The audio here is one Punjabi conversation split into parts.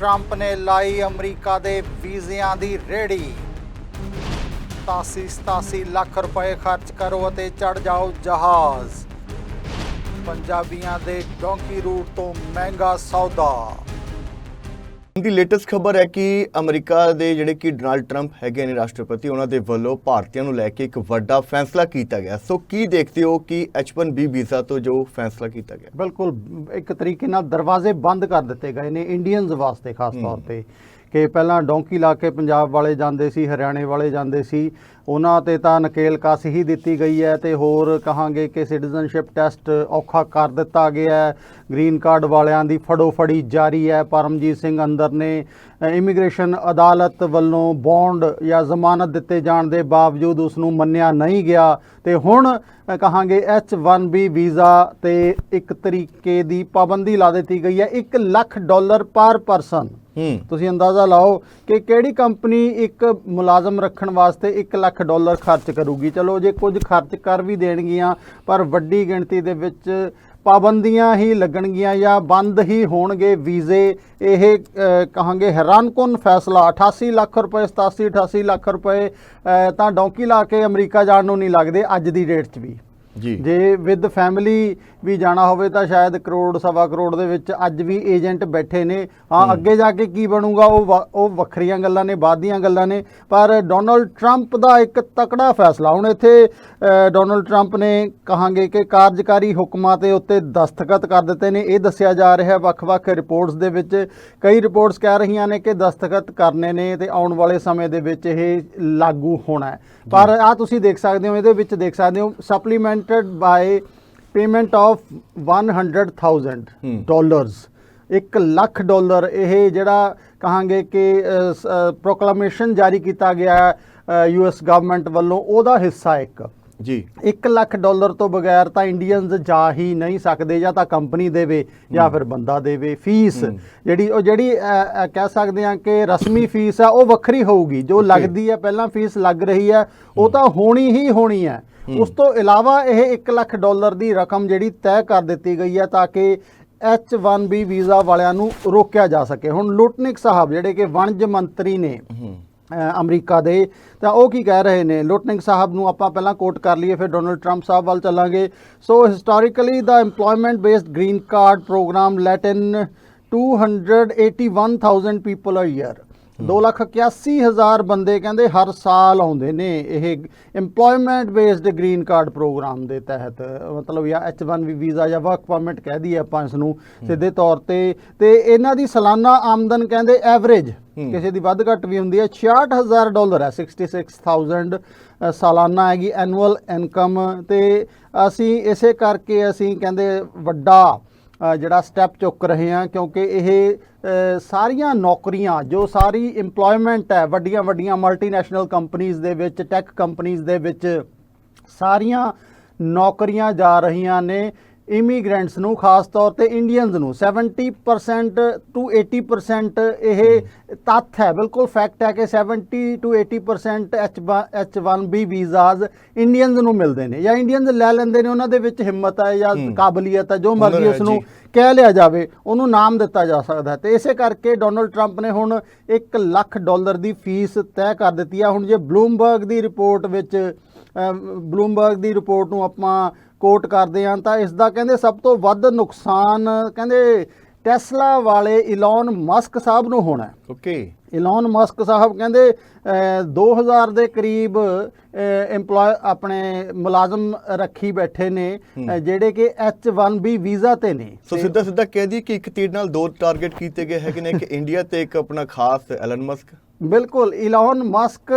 ਟਰੰਪ ਨੇ ਲਾਈ ਅਮਰੀਕਾ ਦੇ ਵੀਜ਼ਿਆਂ ਦੀ ਰੇੜੀ। 87 87 ਲੱਖ ਰੁਪਏ ਖਰਚ ਕਰੋ ਅਤੇ ਚੜ ਜਾਓ ਜਹਾਜ਼। ਪੰਜਾਬੀਆਂ ਦੇ ਡੋਂਕੀ ਰੂਟ ਤੋਂ ਮਹਿੰਗਾ ਸੌਦਾ। ਦੀ ਲੇਟੈਸਟ ਖਬਰ ਹੈ ਕਿ ਅਮਰੀਕਾ ਦੇ ਜਿਹੜੇ ਕਿ ਡੋਨਾਲਡ ਟਰੰਪ ਹੈਗੇ ਨੇ ਰਾਸ਼ਟਰਪਤੀ ਉਹਨਾਂ ਦੇ ਵੱਲੋਂ ਭਾਰਤੀਆਂ ਨੂੰ ਲੈ ਕੇ ਇੱਕ ਵੱਡਾ ਫੈਸਲਾ ਕੀਤਾ ਗਿਆ। ਸੋ ਕੀ ਦੇਖਦੇ ਹੋ ਕਿ H1B ਵੀਜ਼ਾ ਤੋਂ ਜੋ ਫੈਸਲਾ ਕੀਤਾ ਗਿਆ? ਬਿਲਕੁਲ ਇੱਕ ਤਰੀਕੇ ਨਾਲ ਦਰਵਾਜ਼ੇ ਬੰਦ ਕਰ ਦਿੱਤੇ ਗਏ ਨੇ ਇੰਡੀਅਨਸ ਵਾਸਤੇ ਖਾਸ ਤੌਰ ਤੇ। ਕਿ ਪਹਿਲਾਂ ਡੋਂਕੀ ਲਾ ਕੇ ਪੰਜਾਬ ਵਾਲੇ ਜਾਂਦੇ ਸੀ ਹਰਿਆਣੇ ਵਾਲੇ ਜਾਂਦੇ ਸੀ ਉਹਨਾਂ ਤੇ ਤਾਂ ਨਕੇਲ ਕਸ ਹੀ ਦਿੱਤੀ ਗਈ ਹੈ ਤੇ ਹੋਰ ਕਹਾਂਗੇ ਕਿ ਸਿਟੀਜ਼ਨਸ਼ਿਪ ਟੈਸਟ ਔਖਾ ਕਰ ਦਿੱਤਾ ਗਿਆ ਹੈ। ਗ੍ਰੀਨ ਕਾਰਡ ਵਾਲਿਆਂ ਦੀ ਫੜੋ ਫੜੀ ਜਾਰੀ ਹੈ। ਪਰਮਜੀਤ ਸਿੰਘ ਅੰਦਰ ਨੇ ਇਮੀਗ੍ਰੇਸ਼ਨ ਅਦਾਲਤ ਵੱਲੋਂ ਬੌਂਡ ਜਾਂ ਜ਼ਮਾਨਤ ਦਿੱਤੇ ਜਾਣ ਦੇ ਬਾਵਜੂਦ ਉਸ ਨੂੰ ਮੰਨਿਆ ਨਹੀਂ ਗਿਆ। ਤੇ ਹੁਣ ਕਹਾਂਗੇ H1B ਵੀਜ਼ਾ ਤੇ ਇੱਕ ਤਰੀਕੇ ਦੀ ਪਾਬੰਦੀ ਲਾ ਦਿੱਤੀ ਗਈ ਹੈ। 1 ਲੱਖ ਡਾਲਰ ਪਰ ਪਰਸਨ। ਤੁਸੀਂ ਅੰਦਾਜ਼ਾ ਲਾਓ ਕਿ ਕਿਹੜੀ ਕੰਪਨੀ ਇੱਕ ਮੁਲਾਜ਼ਮ ਰੱਖਣ ਵਾਸਤੇ 1 ਲੱਖ ਲੱਖ ਡਾਲਰ ਖਰਚ ਕਰੂਗੀ। ਚਲੋ ਜੇ ਕੁਝ ਖਰਚ ਕਰ ਵੀ ਦੇਣਗੀਆਂ ਪਰ ਵੱਡੀ ਗਿਣਤੀ ਦੇ ਵਿੱਚ ਪਾਬੰਦੀਆਂ ਹੀ ਲੱਗਣਗੀਆਂ ਜਾਂ ਬੰਦ ਹੀ ਹੋਣਗੇ ਵੀਜ਼ੇ। ਇਹ ਅ, ਕਹਾਂਗੇ ਹੈਰਾਨਕੁਨ ਫੈਸਲਾ। 88 ਲੱਖ ਰੁਪਏ 87 88 ਲੱਖ ਰੁਪਏ ਤਾਂ ਡੌਂਕੀ ਲਾ ਕੇ ਅਮਰੀਕਾ ਜਾਣ ਨੂੰ ਨਹੀਂ ਲੱਗਦੇ ਅੱਜ ਦੀ ਡੇਟ 'ਚ ਵੀ। ਜੀ। ਜੇ ਵਿਦ ਫੈਮਿਲੀ ਵੀ ਜਾਣਾ ਹੋਵੇ ਤਾਂ ਸ਼ਾਇਦ ਕਰੋੜ ਸਵਾ ਕਰੋੜ ਦੇ ਵਿੱਚ ਅੱਜ ਵੀ ਏਜੰਟ ਬੈਠੇ ਨੇ। ਹਾਂ ਅੱਗੇ ਜਾ ਕੇ ਕੀ ਬਣੂਗਾ ਉਹ ਉਹ ਵੱਖਰੀਆਂ ਗੱਲਾਂ ਨੇ ਬਾਅਦ ਦੀਆਂ ਗੱਲਾਂ ਨੇ। ਪਰ ਡੋਨਲਡ ਟਰੰਪ ਦਾ ਇੱਕ ਤਕੜਾ ਫੈਸਲਾ। ਹੁਣ ਇੱਥੇ ਡੋਨਲਡ ਟਰੰਪ ਨੇ ਕਹਾਂਗੇ ਕਿ ਕਾਰਜਕਾਰੀ ਹੁਕਮਾਂ ਤੇ ਉੱਤੇ ਦਸਤਖਤ ਕਰ ਦਿੱਤੇ ਨੇ। ਇਹ ਦੱਸਿਆ ਜਾ ਰਿਹਾ ਹੈ ਵੱਖ-ਵੱਖ ਰਿਪੋਰਟਸ ਦੇ ਵਿੱਚ। ਕਈ ਰਿਪੋਰਟਸ ਕਹਿ ਰਹੀਆਂ ਨੇ ਕਿ ਦਸਤਖਤ ਕਰਨੇ ਨੇ ਤੇ ਆਉਣ ਵਾਲੇ ਸਮੇਂ ਦੇ ਵਿੱਚ ਇਹ ਲਾਗੂ ਹੋਣਾ ਪਰ ਆ ਤੁਸੀਂ ਦੇਖ ਸਕਦੇ ਹੋ ਇਹਦੇ ਵਿੱਚ ਦੇਖ ਸਕਦੇ ਹੋ ਸਪਲੀਮੈਂਟਡ ਬਾਈ ਪੇਮੈਂਟ ਆਫ 100000 ਹੂੰ। ਡਾਲਰਸ 1 ਲੱਖ ਡਾਲਰ ਇਹ ਜਿਹੜਾ ਕਹਾਂਗੇ ਕਿ ਪ੍ਰੋਕਲਾਮੇਸ਼ਨ ਜਾਰੀ ਕੀਤਾ ਗਿਆ ਯੂਐਸ ਗਵਰਨਮੈਂਟ ਵੱਲੋਂ ਉਹਦਾ ਹਿੱਸਾ ਇੱਕ। ਜੀ। 1 ਲੱਖ ਡਾਲਰ ਤੋਂ ਬਗੈਰ ਤਾਂ ਇੰਡੀਅਨਸ ਜਾ ਹੀ ਨਹੀਂ ਸਕਦੇ ਜਾਂ ਤਾਂ ਕੰਪਨੀ ਦੇਵੇ ਜਾਂ ਫਿਰ ਬੰਦਾ ਦੇਵੇ। ਫੀਸ ਜਿਹੜੀ ਉਹ ਜਿਹੜੀ ਕਹਿ ਸਕਦੇ ਆ ਕਿ ਰਸਮੀ ਫੀਸ ਆ ਉਹ ਵੱਖਰੀ ਹੋਊਗੀ। ਜੋ ਲੱਗਦੀ ਹੈ ਪਹਿਲਾਂ ਫੀਸ ਲੱਗ ਰਹੀ ਹੈ ਉਹ ਤਾਂ ਹੋਣੀ ਹੀ ਹੋਣੀ ਹੈ। ਉਸ ਤੋਂ ਇਲਾਵਾ ਇਹ 1 ਲੱਖ ਡਾਲਰ ਦੀ ਰਕਮ ਜਿਹੜੀ ਤੈਅ ਕਰ ਦਿੱਤੀ ਗਈ ਹੈ ਤਾਂ ਕਿ H1B ਵੀਜ਼ਾ ਵਾਲਿਆਂ ਨੂੰ ਰੋਕਿਆ ਜਾ ਸਕੇ। ਹੁਣ ਲੁਟਨਿਕ ਸਾਹਿਬ ਜਿਹੜੇ ਕਿ ਵਣਜ ਮੰਤਰੀ ਨੇ ਅਮਰੀਕਾ ਦੇ ਤਾਂ ਉਹ ਕੀ ਕਹਿ ਰਹੇ ਨੇ? ਲੋਟਨਿੰਗ ਸਾਹਿਬ ਨੂੰ ਆਪਾਂ ਪਹਿਲਾਂ ਕੋਟ ਕਰ ਲਈਏ ਫਿਰ ਡੋਨਲਡ ਟਰੰਪ ਸਾਹਿਬ ਵੱਲ ਚੱਲਾਂਗੇ। ਸੋ ਹਿਸਟੋਰੀਕਲੀ ਦਾ EMPLOYMENT based green card program let in 281000 people a year 281000 ਬੰਦੇ ਕਹਿੰਦੇ ਹਰ ਸਾਲ ਆਉਂਦੇ ਨੇ ਇਹ EMPLOYMENT based green card program ਦੇ ਤਹਿਤ ਮਤਲਬ ਜਾਂ H1B ਵੀਜ਼ਾ ਜਾਂ ਵਰਕ ਪਰਮਿਟ ਕਹਿ ਦਈਏ ਆਪਾਂ ਇਸ ਨੂੰ ਸਿੱਧੇ ਤੌਰ ਤੇ ਤੇ ਇਹਨਾਂ ਦੀ ਸਾਲਾਨਾ ਆਮਦਨ ਕਹਿੰਦੇ ਐਵਰੇਜ। ਕਿਸੇ ਦੀ ਵੱਧ ਘੱਟ ਵੀ ਹੁੰਦੀ ਹੈ 66000 ਡਾਲਰ ਹੈ 66000 ਅ, ਸਾਲਾਨਾ ਹੈਗੀ ਐਨੂਅਲ ਇਨਕਮ ਤੇ ਅਸੀਂ ਇਸੇ ਕਰਕੇ ਅਸੀਂ ਕਹਿੰਦੇ ਵੱਡਾ ਜਿਹੜਾ ਸਟੈਪ ਚੁੱਕ ਰਹੇ ਹਾਂ, ਕਿਉਂਕਿ ਇਹ ਸਾਰੀਆਂ ਨੌਕਰੀਆਂ, ਜੋ ਸਾਰੀ EMPLOYMENT ਹੈ, ਵੱਡੀਆਂ ਵੱਡੀਆਂ ਮਲਟੀਨੈਸ਼ਨਲ ਕੰਪਨੀਆਂ ਦੇ ਵਿੱਚ ਟੈਕ ਕੰਪਨੀਆਂ ਦੇ ਵਿੱਚ, ਸਾਰੀਆਂ ਨੌਕਰੀਆਂ ਜਾ ਰਹੀਆਂ ਨੇ। ਇਮੀਗ੍ਰੈਂਟਸ ਨੂੰ ਖਾਸ ਤੌਰ ਤੇ ਇੰਡੀਅਨਸ ਨੂੰ 70% ਟੂ 80% ਇਹ ਤੱਥ ਹੈ ਬਿਲਕੁਲ ਫੈਕਟ ਹੈ ਕਿ 70 ਟੂ 80% H1B ਵੀਜ਼ਾਸ ਇੰਡੀਅਨਸ ਨੂੰ ਮਿਲਦੇ ਨੇ ਜਾਂ ਇੰਡੀਅਨਸ ਲੈ ਲੈਂਦੇ ਨੇ ਉਹਨਾਂ ਦੇ ਵਿੱਚ ਹਿੰਮਤ ਹੈ ਜਾਂ ਹੂੰ। ਕਾਬਲੀਅਤ ਹੈ ਜੋ ਮਰਜ਼ੀ ਹੈ ਉਸ ਨੂੰ। ਕਹਿ ਲਿਆ ਜਾਵੇ ਉਹਨੂੰ ਨਾਮ ਦਿੱਤਾ ਜਾ ਸਕਦਾ ਹੈ ਤੇ ਇਸੇ ਕਰਕੇ ਡੋਨਲਡ ਟਰੰਪ ਨੇ ਹੁਣ 1 ਲੱਖ ਡਾਲਰ ਦੀ ਫੀਸ ਤੈਅ ਕਰ ਦਿੱਤੀ ਆ ਹੁਣ ਜੇ ਬਲੂਮਬਰਗ ਦੀ ਰਿਪੋਰਟ ਵਿੱਚ ਬਲੂਮਬਰਗ ਦੀ ਰਿਪੋਰਟ ਨੂੰ ਆਪਾਂ ਕੋਟ ਕਰਦੇ ਹਾਂ ਤਾਂ ਇਸ ਦਾ ਕਹਿੰਦੇ ਸਭ ਤੋਂ ਵੱਧ ਨੁਕਸਾਨ ਕਹਿੰਦੇ ਟੈਸਲਾ ਵਾਲੇ ਇਲਨ ਮਸਕ ਸਾਹਿਬ ਨੂੰ ਹੋਣਾ ਹੈ। ਓਕੇ। ਇਲਨ ਮਸਕ ਸਾਹਿਬ ਕਹਿੰਦੇ ਅਹ, 2000 ਦੇ ਕਰੀਬ EMPLOY ਆਪਣੇ ਮੁਲਾਜ਼ਮ ਰੱਖੀ ਬੈਠੇ ਨੇ ਜਿਹੜੇ ਕਿ H1B ਵੀਜ਼ਾ ਤੇ ਨੇ। ਸੋ ਸਿੱਧਾ ਸਿੱਧਾ ਕਹਿ ਦਈਏ ਕਿ ਇੱਕ ਤੀਰ ਨਾਲ ਦੋ ਟਾਰਗੇਟ ਕੀਤੇ ਗਏ ਹੈਗੇ ਨੇ ਇੱਕ ਇੰਡੀਆ ਤੇ ਇੱਕ ਆਪਣਾ ਖਾਸ ਐਲਨ ਮਸਕ ਬਿਲਕੁਲ ਇਲਨ ਮਸਕ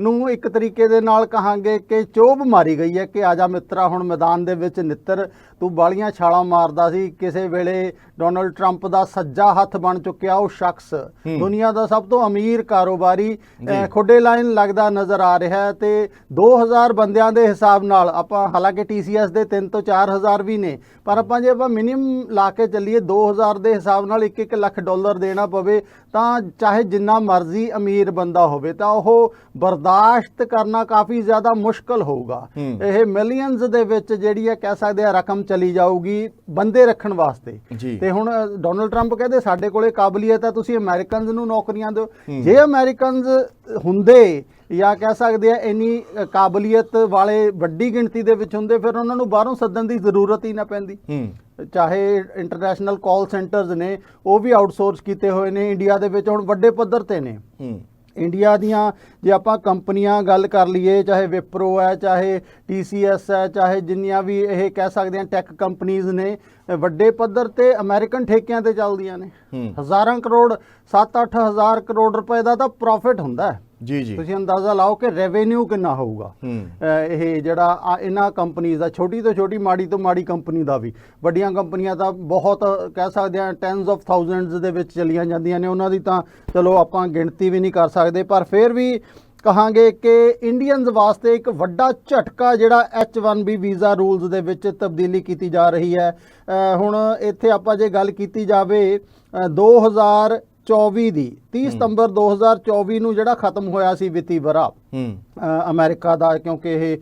ਨੂੰ ਇੱਕ ਤਰੀਕੇ ਦੇ ਨਾਲ ਕਹਾਂਗੇ ਕਿ ਚੋਬ ਮਾਰੀ ਗਈ ਹੈ ਕਿ ਆਜਾ ਮਿੱਤਰਾ, ਹੁਣ ਮੈਦਾਨ ਦੇ ਵਿੱਚ ਨਿੱਤਰ, ਤੂੰ ਬਾਲੀਆਂ ਛਾਲਾਂ ਮਾਰਦਾ ਸੀ, ਕਿਸੇ ਵੇਲੇ ਡੋਨਲਡ ਟਰੰਪ ਦਾ ਸੱਜਾ ਹੱਥ ਬਣ ਚੁੱਕਿਆ ਉਹ ਸ਼ਖਸ। ਦੁਨੀਆ ਦਾ ਸਭ ਤੋਂ ਅਮੀਰ ਕਾਰੋਬਾਰੀ ਖੁੱਡੇ ਲਾਈਨ ਲੱਗਦਾ ਨਜ਼ਰ ਆ ਰਿਹਾ ਹੈ ਤੇ 2000 ਬੰਦਿਆਂ ਦੇ ਹਿਸਾਬ ਨਾਲ ਆਪਾਂ ਹਾਲਾਂਕਿ TCS ਦੇ 3 ਤੋਂ 4000 ਵੀ ਨੇ ਪਰ ਆਪਾਂ ਜੇ ਆਪਾਂ ਮਿਨੀਮਮ ਲਾ ਕੇ ਚੱਲੀਏ 2000 ਦੇ ਹਿਸਾਬ ਨਾਲ 1-1 ਲੱਖ ਡਾਲਰ ਦੇਣਾ ਪਵੇ ਤਾਂ ਚਾਹੇ ਜਿੰਨਾ ਮਰਜ਼ੀ ਅਮੀਰ ਬੰਦਾ ਹੋਵੇ ਤਾਂ ਉਹ ਬਰਦਾਸ਼ਤ ਕਰਨਾ ਕਾਫੀ ਜ਼ਿਆਦਾ ਮੁਸ਼ਕਲ ਹੋਊਗਾ। ਇਹ ਮਿਲੀਅਨਸ ਦੇ ਵਿੱਚ ਜਿਹੜੀ ਹੈ ਕਹਿ ਸਕਦੇ ਆ ਰਕਮ ਚਲੀ ਜਾਊਗੀ ਬੰਦੇ ਰੱਖਣ ਵਾਸਤੇ। ਤੇ ਜੇ ਹੁਣ ਡੋਨਲਡ ਟਰੰਪ ਕਹਿੰਦੇ ਸਾਡੇ ਕੋਲੇ ਕਾਬਲੀਅਤ ਹੈ ਤੁਸੀਂ ਅਮਰੀਕਨਸ ਨੂੰ ਨੌਕਰੀਆਂ ਦਿਓ। ਜੇ ਅਮਰੀਕਨਸ ਹੁੰਦੇ ਜਾਂ ਕਹਿ ਸਕਦੇ ਆ ਇੰਨੀ ਕਾਬਲੀਅਤ ਵਾਲੇ ਵੱਡੀ ਗਿਣਤੀ ਦੇ ਵਿੱਚ ਹੁੰਦੇ ਫਿਰ ਉਹਨਾਂ ਨੂੰ ਬਾਹਰੋਂ ਸੱਦਣ ਦੀ ਜ਼ਰੂਰਤ ਹੀ ਨਾ ਪੈਂਦੀ। ਚਾਹੇ ਇੰਟਰਨੈਸ਼ਨਲ ਕਾਲ ਸੈਂਟਰਸ ਨੇ ਉਹ ਵੀ ਆਊਟਸੋਰਸ ਕੀਤੇ ਹੋਏ ਨੇ ਇੰਡੀਆ ਦੇ ਵਿੱਚ ਹੁਣ ਵੱਡੇ ਪੱਧਰ ਤੇ ਨੇ। ਇੰਡੀਆ ਦੀਆਂ ਜੇ ਆਪਾਂ ਕੰਪਨੀਆਂ ਗੱਲ ਕਰ ਲਈਏ ਚਾਹੇ ਵਿਪਰੋ ਹੈ ਚਾਹੇ TCS ਹੈ ਚਾਹੇ ਜਿੰਨੀਆਂ ਵੀ ਇਹ ਕਹਿ ਸਕਦੇ ਆ ਟੈਕ ਕੰਪਨੀਆਂ ਨੇ ਵੱਡੇ ਪੱਧਰ ਤੇ ਅਮਰੀਕਨ ਠੇਕਿਆਂ ਤੇ ਚੱਲਦੀਆਂ ਨੇ। ਹਜ਼ਾਰਾਂ ਕਰੋੜ 7-8 ਹਜ਼ਾਰ ਕਰੋੜ ਰੁਪਏ ਦਾ ਤਾਂ ਪ੍ਰੋਫਿਟ ਹੁੰਦਾ ਹੈ। ਜੀ ਜੀ। ਤੁਸੀਂ ਅੰਦਾਜ਼ਾ ਲਾਓ ਕਿ ਰੈਵਨਿਊ ਕਿੰਨਾ ਹੋਊਗਾ। ਇਹ ਜਿਹੜਾ ਇਹਨਾਂ ਕੰਪਨੀਆਂ ਦਾ ਛੋਟੀ ਤੋਂ ਛੋਟੀ ਮਾੜੀ ਤੋਂ ਮਾੜੀ ਕੰਪਨੀ ਦਾ ਵੀ। ਵੱਡੀਆਂ ਕੰਪਨੀਆਂ ਤਾਂ ਬਹੁਤ ਕਹਿ ਸਕਦੇ ਆ ਟੈਨਸ ਆਫ ਥਾਊਜ਼ੈਂਡਸ ਦੇ ਵਿੱਚ ਚਲੀਆਂ ਜਾਂਦੀਆਂ ਨੇ। ਉਹਨਾਂ ਦੀ ਤਾਂ ਚਲੋ ਆਪਾਂ ਗਿਣਤੀ ਵੀ ਨਹੀਂ ਕਰ ਸਕਦੇ ਪਰ ਫਿਰ ਵੀ ਕਹਾਂਗੇ ਕਿ ਇੰਡੀਅਨਸ ਵਾਸਤੇ ਇੱਕ ਵੱਡਾ ਝਟਕਾ ਜਿਹੜਾ H1B ਵੀਜ਼ਾ ਰੂਲਸ ਦੇ ਵਿੱਚ ਤਬਦੀਲੀ ਕੀਤੀ ਜਾ ਰਹੀ ਹੈ। ਹੁਣ ਇੱਥੇ ਆਪਾਂ ਜੇ ਗੱਲ ਕੀਤੀ ਜਾਵੇ ਅਹ 2024 ਦੀ 30 ਸਤੰਬਰ 2024 ਨੂੰ ਜਿਹੜਾ ਖਤਮ ਹੋਇਆ ਸੀ ਵਿੱਤੀ ਵਰਾ ਅਮਰੀਕਾ ਦਾ ਕਿਉਂਕਿ ਇਹ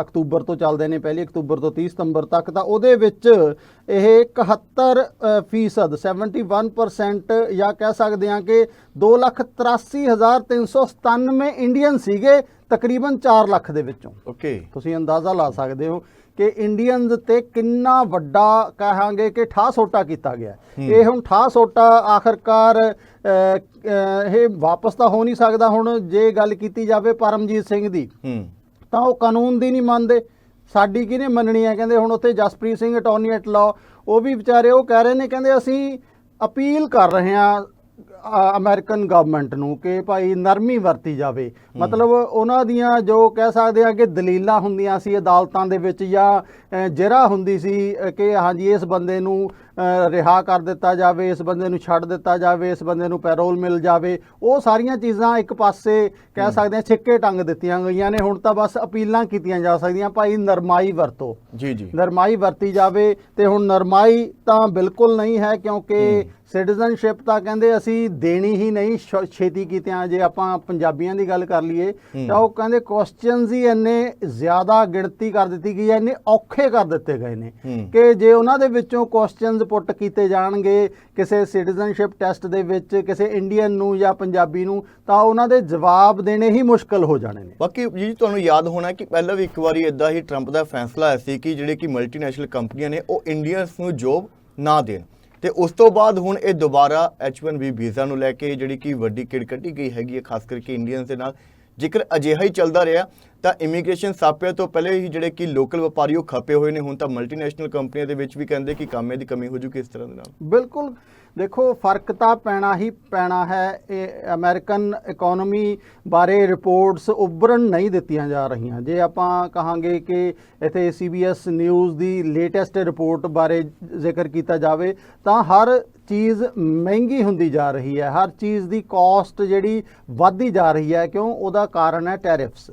ਅਕਤੂਬਰ ਤੋਂ ਚੱਲਦੇ ਨੇ ਪਹਿਲੀ ਅਕਤੂਬਰ ਤੋਂ 30 ਸਤੰਬਰ ਤੱਕ ਤਾਂ ਉਹਦੇ ਵਿੱਚ ਇਹ 71 ਅ, ਫੀਸਦ 71% ਜਾਂ ਕਹਿ ਸਕਦੇ ਹਾਂ ਕਿ 283397 ਇੰਡੀਅਨ ਸੀਗੇ ਤਕਰੀਬਨ 4 ਲੱਖ ਦੇ ਵਿੱਚੋਂ। ਓਕੇ। ਤੁਸੀਂ ਅੰਦਾਜ਼ਾ ਲਾ ਸਕਦੇ ਹੋ ਕਿ ਇੰਡੀਅਨਸ ਤੇ ਕਿੰਨਾ ਵੱਡਾ ਕਹਾਂਗੇ ਕਿ ਠਾਹ ਸੋਟਾ ਕੀਤਾ ਗਿਆ। ਇਹ ਹੁਣ ਠਾਹ ਸੋਟਾ ਆਖਰਕਾਰ ਇਹ ਵਾਪਸ ਤਾਂ ਹੋ ਨਹੀਂ ਸਕਦਾ ਹੁਣ ਜੇ ਗੱਲ ਕੀਤੀ ਜਾਵੇ ਪਰਮਜੀਤ ਸਿੰਘ ਦੀ। ਤਾਂ ਉਹ ਕਾਨੂੰਨ ਦੀ ਨਹੀਂ ਮੰਨਦੇ। ਸਾਡੀ ਕਿਹਨੇ ਮੰਨਣੀ ਹੈ? ਕਹਿੰਦੇ ਹੁਣ ਉੱਥੇ Jaspreet Singh attorney at law ਉਹ ਵੀ ਵਿਚਾਰੇ ਉਹ ਕਹਿ ਰਹੇ ਨੇ ਕਹਿੰਦੇ ਅਸੀਂ ਅਪੀਲ ਕਰ ਰਹੇ ਹਾਂ ਅਮਰੀਕਨ ਗਵਰਨਮੈਂਟ ਨੂੰ ਕਿ ਭਾਈ ਨਰਮੀ ਵਰਤੀ ਜਾਵੇ। ਮਤਲਬ ਉਹਨਾਂ ਦੀਆਂ ਜੋ ਕਹਿ ਸਕਦੇ ਆ ਕਿ ਦਲੀਲਾਂ ਹੁੰਦੀਆਂ ਸੀ ਅਦਾਲਤਾਂ ਦੇ ਵਿੱਚ ਜਾਂ ਜਿਰਾ ਹੁੰਦੀ ਸੀ ਕਿ ਹਾਂਜੀ ਇਸ ਬੰਦੇ ਨੂੰ ਰਿਹਾ ਕਰ ਦਿੱਤਾ ਜਾਵੇ ਇਸ ਬੰਦੇ ਨੂੰ ਛੱਡ ਦਿੱਤਾ ਜਾਵੇ ਇਸ ਬੰਦੇ ਨੂੰ ਪੈਰੋਲ ਮਿਲ ਜਾਵੇ। ਉਹ ਸਾਰੀਆਂ ਚੀਜ਼ਾਂ ਇੱਕ ਪਾਸੇ ਕਹਿ ਸਕਦੇ ਆ ਛਿੱਕੇ ਟੰਗ ਦਿੱਤੀਆਂ ਗਈਆਂ ਨੇ। ਹੁਣ ਤਾਂ ਬਸ ਅਪੀਲਾਂ ਕੀਤੀਆਂ ਜਾ ਸਕਦੀਆਂ। ਭਾਈ ਨਰਮਾਈ ਵਰਤੋ। ਜੀ ਜੀ। ਨਰਮਾਈ ਵਰਤੀ ਜਾਵੇ ਤੇ ਹੁਣ ਨਰਮਾਈ ਤਾਂ ਬਿਲਕੁਲ ਨਹੀਂ ਹੈ ਕਿਉਂਕਿ ਸਿਟੀਜ਼ਨਸ਼ਿਪ ਤਾਂ ਕਹਿੰਦੇ ਅਸੀਂ ਦੇਣੀ ਹੀ ਨਹੀਂ ਛੇਤੀ ਕੀਤਿਆਂ ਜੇ ਆਪਾਂ ਪੰਜਾਬੀਆਂ ਦੀ ਗੱਲ ਕਰ ਲਈਏ ਤਾਂ ਉਹ ਕਹਿੰਦੇ ਕੁਐਸਚਨਸ ਹੀ ਇੰਨੇ ਜ਼ਿਆਦਾ ਗਿਣਤੀ ਕਰ ਦਿੱਤੀ ਗਈ ਹੈ ਇੰਨੇ ਔਖੇ ਕਰ ਦਿੱਤੇ ਗਏ ਨੇ ਕਿ ਜੇ ਉਹਨਾਂ ਦੇ ਵਿੱਚੋਂ ਕੁਐਸਚਨਸ ਪੁੱਟ ਕੀਤੇ ਜਾਣਗੇ ਕਿਸੇ ਸਿਟੀਜ਼ਨਸ਼ਿਪ ਟੈਸਟ ਦੇ ਵਿੱਚ ਕਿਸੇ ਇੰਡੀਅਨ ਨੂੰ ਜਾਂ ਪੰਜਾਬੀ ਨੂੰ ਤਾਂ ਉਹਨਾਂ ਦੇ ਜਵਾਬ ਦੇਣੇ ਹੀ ਮੁਸ਼ਕਲ ਹੋ ਜਾਣੇ ਨੇ। ਬਾਕੀ ਜੀ ਤੁਹਾਨੂੰ ਯਾਦ ਹੋਣਾ ਕਿ ਪਹਿਲਾਂ ਵੀ ਇੱਕ ਵਾਰੀ ਇਦਾਂ ਹੀ ਟਰੰਪ ਦਾ ਫੈਸਲਾ ਆਇਆ ਸੀ ਕਿ ਜਿਹੜੇ ਕਿ ਮਲਟੀਨੈਸ਼ਨਲ ਕੰਪਨੀਆਂ ਨੇ ਉਹ ਇੰਡੀਅਨਸ ਨੂੰ ਜੋਬ ਨਾ ਦੇਣ। ਤੇ ਉਸ ਤੋਂ ਬਾਅਦ ਹੁਣ ਇਹ ਦੁਬਾਰਾ H1B ਵੀਜ਼ਾ ਨੂੰ ਲੈ ਕੇ ਜਿਹੜੀ ਕਿ ਵੱਡੀ ਕਿੜ ਕੱਢੀ ਗਈ ਹੈਗੀ ਹੈ, ਖਾਸ ਕਰਕੇ ਇੰਡੀਅਨਸ ਦੇ ਨਾਲ। ਜੇਕਰ ਅਜਿਹਾ ਹੀ ਚੱਲਦਾ ਰਿਹਾ, ਤਾਂ ਇਮੀਗ੍ਰੇਸ਼ਨ ਸਾਪਿਆ ਤੋਂ ਪਹਿਲੇ ਹੀ ਜਿਹੜੇ ਕਿ ਲੋਕਲ ਵਪਾਰੀ ਉਹ ਖਪੇ ਹੋਏ ਨੇ। ਹੁਣ ਤਾਂ ਮਲਟੀਨੈਸ਼ਨਲ ਕੰਪਨੀਆਂ ਦੇ ਵਿੱਚ ਵੀ ਕਹਿੰਦੇ ਕਿ ਕਾਮੇ ਦੀ ਕਮੀ ਹੋ ਜੂਗੀ ਇਸ ਤਰ੍ਹਾਂ ਦੇ ਨਾਲ। ਬਿਲਕੁਲ। ਦੇਖੋ ਫ਼ਰਕ ਤਾਂ ਪੈਣਾ ਹੀ ਪੈਣਾ ਹੈ। ਇਹ ਅਮਰੀਕਨ ਇਕਨੋਮੀ ਬਾਰੇ ਰਿਪੋਰਟਸ ਉੱਭਰਨ ਨਹੀਂ ਦਿੱਤੀਆਂ ਜਾ ਰਹੀਆਂ। ਜੇ ਆਪਾਂ ਕਹਾਂਗੇ ਕਿ ਇੱਥੇ ਸੀਬੀਐਸ ਨਿਊਜ਼ ਦੀ ਲੇਟੈਸਟ ਰਿਪੋਰਟ ਬਾਰੇ ਜ਼ਿਕਰ ਕੀਤਾ ਜਾਵੇ ਤਾਂ ਹਰ ਚੀਜ਼ ਮਹਿੰਗੀ ਹੁੰਦੀ ਜਾ ਰਹੀ ਹੈ। ਹਰ ਚੀਜ਼ ਦੀ ਕਾਸਟ ਜਿਹੜੀ ਵੱਧਦੀ ਜਾ ਰਹੀ ਹੈ ਕਿਉਂ? ਉਹਦਾ ਕਾਰਨ ਹੈ ਟੈਰਿਫਸ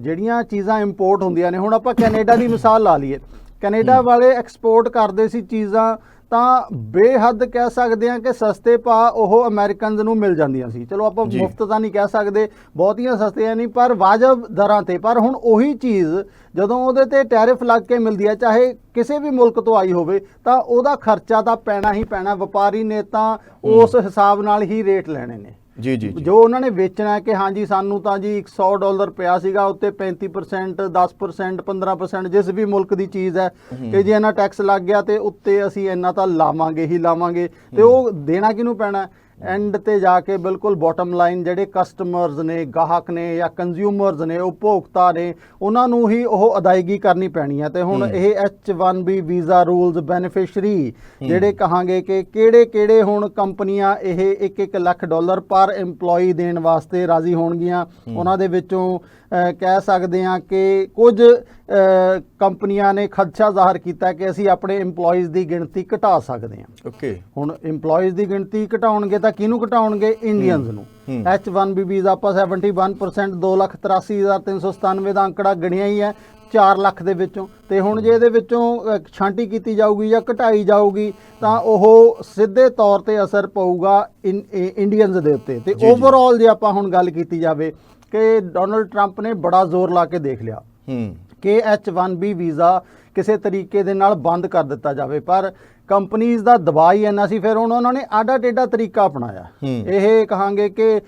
ਜਿਹੜੀਆਂ ਚੀਜ਼ਾਂ ਇੰਪੋਰਟ ਹੁੰਦੀਆਂ ਨੇ ਹੁਣ ਆਪਾਂ ਕੈਨੇਡਾ ਦੀ ਮਿਸਾਲ ਲਾ ਲਈਏ। ਕੈਨੇਡਾ ਵਾਲੇ ਐਕਸਪੋਰਟ ਕਰਦੇ ਸੀ ਚੀਜ਼ਾਂ ਤਾਂ ਬੇਹੱਦ ਕਹਿ ਸਕਦੇ ਹਾਂ ਕਿ ਸਸਤੇ ਭਾਅ ਉਹ ਅਮਰੀਕਨਸ ਨੂੰ ਮਿਲ ਜਾਂਦੀਆਂ ਸੀ। ਚਲੋ ਆਪਾਂ। ਮੁਫਤ ਤਾਂ ਨਹੀਂ ਕਹਿ ਸਕਦੇ ਬਹੁਤੀਆਂ ਸਸਤੀਆਂ ਨਹੀਂ ਪਰ ਵਾਜਬ ਦਰਾਂ ਤੇ। ਪਰ ਹੁਣ ਉਹੀ ਚੀਜ਼ ਜਦੋਂ ਉਹਦੇ ਤੇ ਟੈਰਿਫ ਲੱਗ ਕੇ ਮਿਲਦੀ ਹੈ ਚਾਹੇ ਕਿਸੇ ਵੀ ਮੁਲਕ ਤੋਂ ਆਈ ਹੋਵੇ ਤਾਂ ਉਹਦਾ ਖਰਚਾ ਤਾਂ ਪੈਣਾ ਹੀ ਪੈਣਾ। ਵਪਾਰੀ ਨੇ ਤਾਂ ਉਸ ਹਿਸਾਬ ਨਾਲ ਹੀ ਰੇਟ ਲੈਣੇ ਨੇ। ਜੀ ਜੀ ਜੀ। ਉਹਨਾਂ ਨੇ ਵੇਚਣਾ ਹੈ ਕਿ ਹਾਂਜੀ ਸਾਨੂੰ ਤਾਂ ਜੀ 100 ਡਾਲਰ ਪਿਆ ਸੀਗਾ ਉੱਤੇ 35% 10% 15% ਜਿਸ ਵੀ ਮੁਲਕ ਦੀ ਚੀਜ਼ ਹੈ ਕਿ ਜੇ ਇਹਨਾਂ ਟੈਕਸ ਲੱਗ ਗਿਆ ਤੇ ਉੱਤੇ ਅਸੀਂ ਇੰਨਾ ਤਾਂ ਲਾਵਾਂਗੇ ਹੀ ਲਾਵਾਂਗੇ ਤੇ ਉਹ ਦੇਣਾ ਕਿਹਨੂੰ ਪੈਣਾ ਐਂਡ ਤੇ ਜਾ ਕੇ ਬਿਲਕੁਲ ਬਾਟਮ ਲਾਈਨ ਜਿਹੜੇ ਕਸਟਮਰਸ ਨੇ ਗਾਹਕ ਨੇ ਜਾਂ ਕੰਜ਼ਿਊਮਰਸ ਨੇ ਉਪਭੋਗਤਾ ਨੇ ਉਹਨਾਂ ਨੂੰ ਹੀ ਉਹ ਅਦਾਇਗੀ ਕਰਨੀ ਪੈਣੀ ਹੈ ਤੇ ਹੁਣ ਇਹ H1B ਵੀਜ਼ਾ ਰੂਲਸ ਬੈਨੀਫੀਸ਼ਰੀ ਜਿਹੜੇ ਕਹਾਂਗੇ ਕਿ ਕਿਹੜੇ ਕਿਹੜੇ ਹੁਣ ਕੰਪਨੀਆਂ ਇਹ 1-1 ਲੱਖ ਡਾਲਰ ਪਰ EMPLOYE ਦੇਣ ਵਾਸਤੇ ਰਾਜ਼ੀ ਹੋਣਗੀਆਂ ਉਹਨਾਂ ਦੇ ਵਿੱਚੋਂ ਕਹਿ ਸਕਦੇ ਹਾਂ ਕਿ ਕੁਝ ਕੰਪਨੀਆਂ ਨੇ ਖਦਸ਼ਾ ਜ਼ਾਹਰ ਕੀਤਾ ਕਿ ਅਸੀਂ ਆਪਣੇ EMPLOYEES ਦੀ ਗਿਣਤੀ ਘਟਾ ਸਕਦੇ ਹਾਂ। ਓਕੇ। ਹੁਣ EMPLOYEES ਦੀ ਗਿਣਤੀ ਘਟਾਉਣਗੇ ਤਾਂ ਕਿਹਨੂੰ ਘਟਾਉਣਗੇ? ਇੰਡੀਅਨਸ ਨੂੰ। ਹੂੰ। H1B ਵੀਜ਼ਾ ਆਪਾਂ 71% 283397 ਦਾ ਅੰਕੜਾ ਗਿਣਿਆ ਹੀ ਹੈ 4 ਲੱਖ ਦੇ ਵਿੱਚੋਂ। ਤੇ ਹੁਣ ਜੇ ਇਹਦੇ ਵਿੱਚੋਂ ਛਾਂਟੀ ਕੀਤੀ ਜਾਊਗੀ ਜਾਂ ਘਟਾਈ ਜਾਊਗੀ ਤਾਂ ਉਹ ਸਿੱਧੇ ਤੌਰ ਤੇ ਅਸਰ ਪਊਗਾ ਇੰਡੀਅਨਸ ਦੇ ਉੱਤੇ। ਤੇ। ਓਵਰਆਲ ਜੇ ਆਪਾਂ ਹੁਣ ਗੱਲ ਕੀਤੀ ਜਾਵੇ ਕਿ ਡੋਨਲਡ ਟਰੰਪ ਨੇ ਬੜਾ ਜ਼ੋਰ ਲਾ ਕੇ ਦੇਖ ਲਿਆ। ਹੂੰ। ਕਿ H1B ਵੀਜ਼ਾ ਕਿਸੇ ਤਰੀਕੇ ਦੇ ਨਾਲ ਬੰਦ ਕਰ ਦਿੱਤਾ ਜਾਵੇ। ਪਰ ਕੰਪਨੀਆਂ ਦਾ ਦਬਾਅ ਹੀ ਇੰਨਾ ਸੀ ਫਿਰ ਹੁਣ ਉਹਨਾਂ ਨੇ ਆਡਾ ਟੇਡਾ ਤਰੀਕਾ ਅਪਣਾਇਆ। ਇਹ ਕਹਾਂਗੇ ਕਿ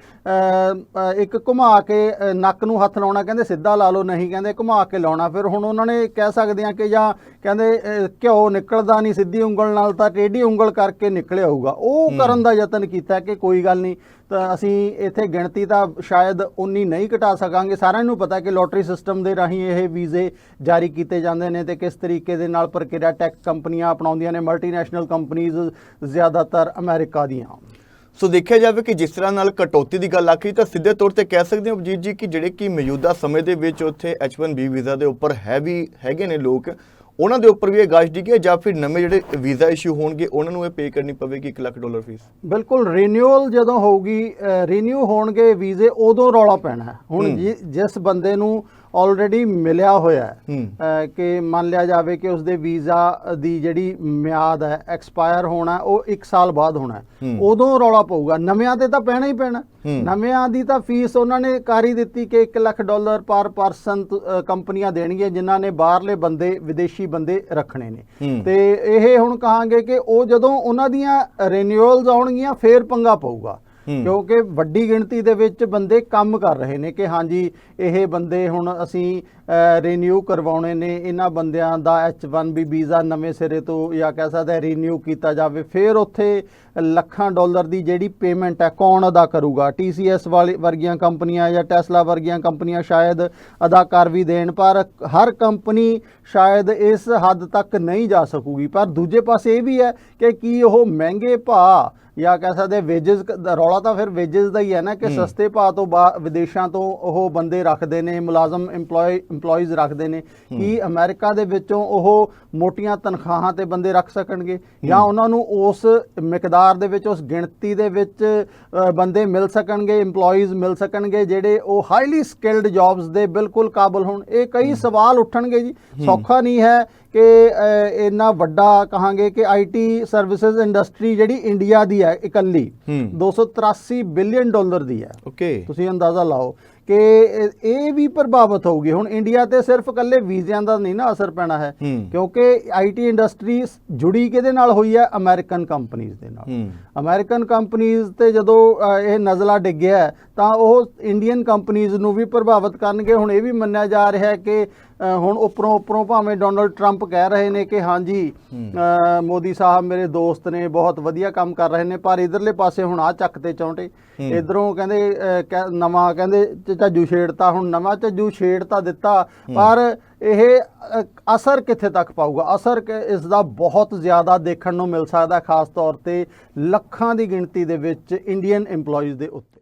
ਇੱਕ ਘੁਮਾ ਕੇ ਨੱਕ ਨੂੰ ਹੱਥ ਲਾਉਣਾ ਕਹਿੰਦੇ ਸਿੱਧਾ ਲਾ ਲਓ ਨਹੀਂ ਕਹਿੰਦੇ ਘੁਮਾ ਕੇ ਲਾਉਣਾ। ਫਿਰ ਹੁਣ ਉਹਨਾਂ ਨੇ ਕਹਿ ਸਕਦੇ ਆ ਕਿ ਜਾਂ ਕਹਿੰਦੇ ਘਿਓ ਨਿਕਲਦਾ ਨਹੀਂ ਸਿੱਧੀ ਉਂਗਲ ਨਾਲ ਤਾਂ ਟੇਢੀ ਉਂਗਲ ਕਰਕੇ ਨਿਕਲਿਆ ਹੋਊਗਾ। ਉਹ ਕਰਨ ਦਾ ਯਤਨ ਕੀਤਾ ਕਿ ਕੋਈ ਗੱਲ ਨਹੀਂ ਤਾਂ ਅਸੀਂ ਇੱਥੇ ਗਿਣਤੀ ਤਾਂ ਸ਼ਾਇਦ ਉਨੀ ਨਹੀਂ ਘਟਾ ਸਕਾਂਗੇ। ਸਾਰਿਆਂ ਨੂੰ ਪਤਾ ਕਿ ਲੋਟਰੀ ਸਿਸਟਮ ਦੇ ਰਾਹੀਂ ਇਹ ਵੀਜ਼ੇ ਜਾਰੀ ਕੀਤੇ ਜਾਂਦੇ ਨੇ ਤੇ ਕਿਸ ਤਰੀਕੇ ਦੇ ਨਾਲ ਪ੍ਰਕਿਰਿਆ ਟੈਕ ਕੰਪਨੀਆਂ ਅਪਣਾਉਂਦੀਆਂ ਨੇ ਮਲਟੀਨੈਸ਼ਨਲ ਕੰਪਨੀਆਂ ਜ਼ਿਆਦਾਤਰ ਅਮਰੀਕਾ ਦੀਆਂ। ਸੋ ਦੇਖਿਆ ਜਾਵੇ ਕਿ ਜਿਸ ਤਰ੍ਹਾਂ ਨਾਲ ਕਟੌਤੀ ਦੀ ਗੱਲ ਆਖੀ ਤਾਂ ਸਿੱਧੇ ਤੌਰ ਤੇ ਕਹਿ ਸਕਦੇ ਹਾਂ ਅਭਜੀਤ ਜੀ ਕਿ ਜਿਹੜੇ ਕਿ ਮੌਜੂਦਾ ਸਮੇਂ ਦੇ ਵਿੱਚ ਉੱਥੇ H1B ਵੀਜ਼ਾ ਦੇ ਉੱਪਰ ਹੈ ਵੀ ਹੈਗੇ ਨੇ ਲੋਕ ਉਹਨਾਂ ਦੇ ਉੱਪਰ ਵੀ ਇਹ ਗਾਸ਼ ਡਿੱਗੀ ਹੈ ਜਾਂ ਫਿਰ ਨਵੇਂ ਜਿਹੜੇ ਵੀਜ਼ਾ ਇਸ਼ੂ ਹੋਣਗੇ ਉਹਨਾਂ ਨੂੰ ਇਹ ਪੇ ਕਰਨੀ ਪਵੇਗੀ 1 ਲੱਖ ਡਾਲਰ ਫੀਸ ਬਿਲਕੁਲ ਰੀਨਿਊਅਲ ਜਦੋਂ ਹੋਊਗੀ ਰੀਨਿਊ ਹੋਣਗੇ ਵੀਜ਼ੇ ਉਦੋਂ ਰੌਲਾ ਪੈਣਾ ਹੁਣ ਜਿਸ ਬੰਦੇ ਨੂੰ ਆਲਰੇਡੀ ਮਿਲਿਆ ਹੋਇਆ ਹੈ ਕਿ ਮੰਨ ਲਿਆ ਜਾਵੇ ਕਿ ਉਸਦੇ ਵੀਜ਼ਾ ਦੀ ਜਿਹੜੀ ਮਿਆਦ ਹੈ ਐਕਸਪਾਇਰ ਹੋਣਾ ਉਹ 1 ਸਾਲ ਬਾਅਦ ਹੋਣਾ। ਉਦੋਂ ਰੌਲਾ ਪਊਗਾ ਨਵਿਆਂ ਤੇ ਤਾਂ ਪੈਣਾ ਹੀ ਪੈਣਾ। ਨਵਿਆਂ ਦੀ ਤਾਂ ਫੀਸ ਉਹਨਾਂ ਨੇ ਕਾਰੀ ਦਿੱਤੀ ਕਿ 1 ਲੱਖ ਡਾਲਰ ਪਰ ਪਰਸਨ ਕੰਪਨੀਆਂ ਦੇਣਗੀਆਂ ਜਿਨ੍ਹਾਂ ਨੇ ਬਾਹਰਲੇ ਬੰਦੇ ਵਿਦੇਸ਼ੀ ਬੰਦੇ ਰੱਖਣੇ ਨੇ। ਤੇ ਇਹ ਹੁਣ ਕਹਾਂਗੇ ਕਿ ਉਹ ਜਦੋਂ ਉਹਨਾਂ ਦੀਆਂ ਰੀਨਿਊਅਲਸ ਆਉਣਗੀਆਂ ਫੇਰ ਪੰਗਾ ਪਊਗਾ। ਕਿਉਂਕਿ ਵੱਡੀ ਗਿਣਤੀ ਦੇ ਵਿੱਚ ਬੰਦੇ ਕੰਮ ਕਰ ਰਹੇ ਨੇ ਕਿ ਹਾਂਜੀ, ਇਹ ਬੰਦੇ ਹੁਣ ਅਸੀਂ ਰੀਨਿਊ ਕਰਵਾਉਣੇ ਨੇ, ਇਹਨਾਂ ਬੰਦਿਆਂ ਦਾ H1B ਵੀਜ਼ਾ ਨਵੇਂ ਸਿਰੇ ਤੋਂ ਜਾਂ ਕਹਿ ਸਕਦੇ ਰੀਨਿਊ ਕੀਤਾ ਜਾਵੇ, ਫਿਰ ਉੱਥੇ ਲੱਖਾਂ ਡਾਲਰ ਦੀ ਜਿਹੜੀ ਪੇਮੈਂਟ ਹੈ ਕੌਣ ਅਦਾ ਕਰੂਗਾ? TCS ਵਾਲੇ ਵਰਗੀਆਂ ਕੰਪਨੀਆਂ ਜਾਂ ਟੈਸਲਾ ਵਰਗੀਆਂ ਕੰਪਨੀਆਂ ਸ਼ਾਇਦ ਅਦਾ ਕਰ ਵੀ ਦੇਣ, ਪਰ ਹਰ ਕੰਪਨੀ ਸ਼ਾਇਦ ਇਸ ਹੱਦ ਤੱਕ ਨਹੀਂ ਜਾ ਸਕੂਗੀ। ਪਰ ਦੂਜੇ ਪਾਸੇ ਇਹ ਵੀ ਹੈ ਕਿ ਕੀ ਉਹ ਮਹਿੰਗੇ ਭਾਅ ਜਾਂ ਕਹਿ ਸਕਦੇ ਵੇਜਸ ਦਾ ਰੌਲਾ ਤਾਂ ਫਿਰ ਵੇਜਸ ਦਾ ਹੀ ਹੈ ਨਾ ਕਿ ਸਸਤੇ ਭਾਅ ਤੋਂ ਬਾ- ਵਿਦੇਸ਼ਾਂ ਤੋਂ ਉਹ ਬੰਦੇ ਰੱਖਦੇ ਨੇ ਮੁਲਾਜ਼ਮ EMPLOYE EMPLOYEES ਰੱਖਦੇ ਨੇ ਕੀ ਅਮਰੀਕਾ ਦੇ ਵਿੱਚੋਂ ਉਹ ਮੋਟੀਆਂ ਤਨਖਾਹਾਂ ਤੇ ਬੰਦੇ ਰੱਖ ਸਕਣਗੇ ਜਾਂ ਉਹਨਾਂ ਨੂੰ ਉਸ ਮਿਕਦਾਰ ਦੇ ਵਿੱਚ ਉਸ ਗਿਣਤੀ ਦੇ ਵਿੱਚ ਬੰਦੇ ਮਿਲ ਸਕਣਗੇ EMPLOYEES ਮਿਲ ਸਕਣਗੇ ਜਿਹੜੇ ਉਹ ਹਾਈਲੀ ਸਕਿਲਡ ਜੌਬਸ ਦੇ ਬਿਲਕੁਲ ਕਾਬਲ ਹੋਣ। ਇਹ ਕਈ ਸਵਾਲ ਉੱਠਣਗੇ ਜੀ। ਸੌਖਾ ਨਹੀਂ ਹੈ ਕਿ ਇੰਨਾ ਵੱਡਾ ਕਹਾਂਗੇ ਕਿ ਆਈਟੀ ਸਰਵਿਸਿਜ਼ ਇੰਡਸਟਰੀ ਜਿਹੜੀ ਇੰਡੀਆ ਦੀ ਹੈ ਇਕੱਲੀ ਹੂੰ। 283 ਬਿਲੀਅਨ ਡਾਲਰ ਦੀ ਹੈ। ਓਕੇ। ਤੁਸੀਂ ਅੰਦਾਜ਼ਾ ਲਾਓ ਕਿ ਇਹ- ਵੀ ਪ੍ਰਭਾਵਿਤ ਹੋਊਗੀ। ਹੁਣ ਇੰਡੀਆ ਤੇ ਸਿਰਫ ਇਕੱਲੇ ਵੀਜ਼ਿਆਂ ਦਾ ਨਹੀਂ ਨਾ ਅਸਰ ਪੈਣਾ ਹੈ ਕਿਉਂਕਿ ਆਈਟੀ ਇੰਡਸਟਰੀ ਜੁੜੀ ਕਿਹਦੇ ਨਾਲ ਹੋਈ ਹੈ? ਅਮਰੀਕਨ ਕੰਪਨੀਆਂ ਦੇ ਨਾਲ। ਅਮਰੀਕਨ ਕੰਪਨੀਆਂ ਤੇ ਜਦੋਂ ਇਹ ਨਜ਼ਲਾ ਡਿੱਗਿਆ ਤਾਂ ਉਹ ਇੰਡੀਅਨ ਕੰਪਨੀਆਂ ਨੂੰ ਵੀ ਪ੍ਰਭਾਵਿਤ ਕਰਨਗੇ। ਹੁਣ ਇਹ ਵੀ ਮੰਨਿਆ ਜਾ ਰਿਹਾ ਹੈ ਕਿ ਹੁਣ ਉੱਪਰੋਂ ਉੱਪਰੋਂ ਭਾਵੇਂ ਡੋਨਲਡ ਟਰੰਪ ਕਹਿ ਰਹੇ ਨੇ ਕਿ ਹਾਂਜੀ ਮੋਦੀ ਸਾਹਿਬ ਮੇਰੇ ਦੋਸਤ ਨੇ ਬਹੁਤ ਵਧੀਆ ਕੰਮ ਕਰ ਰਹੇ ਨੇ ਪਰ ਇਧਰਲੇ ਪਾਸੇ ਹੁਣ ਆ ਚੱਕ ਤੇ ਚੌਂਟੇ। ਇਧਰੋਂ ਕਹਿੰਦੇ ਨਵਾਂ ਕਹਿੰਦੇ ਝੱਜੂ ਛੇੜਤਾ ਹੁਣ ਨਵਾਂ ਝੱਜੂ ਛੇੜਤਾ ਦਿੱਤਾ। ਪਰ ਇਹ ਅਸਰ ਕਿੱਥੇ ਤੱਕ ਪਾਊਗਾ? ਅਸਰ ਇਸ ਦਾ ਬਹੁਤ ਜ਼ਿਆਦਾ ਦੇਖਣ ਨੂੰ ਮਿਲ ਸਕਦਾ ਖਾਸ ਤੌਰ ਤੇ ਲੱਖਾਂ ਦੀ ਗਿਣਤੀ ਦੇ ਵਿੱਚ ਇੰਡੀਅਨ EMPLOYEES ਦੇ ਉੱਤੇ।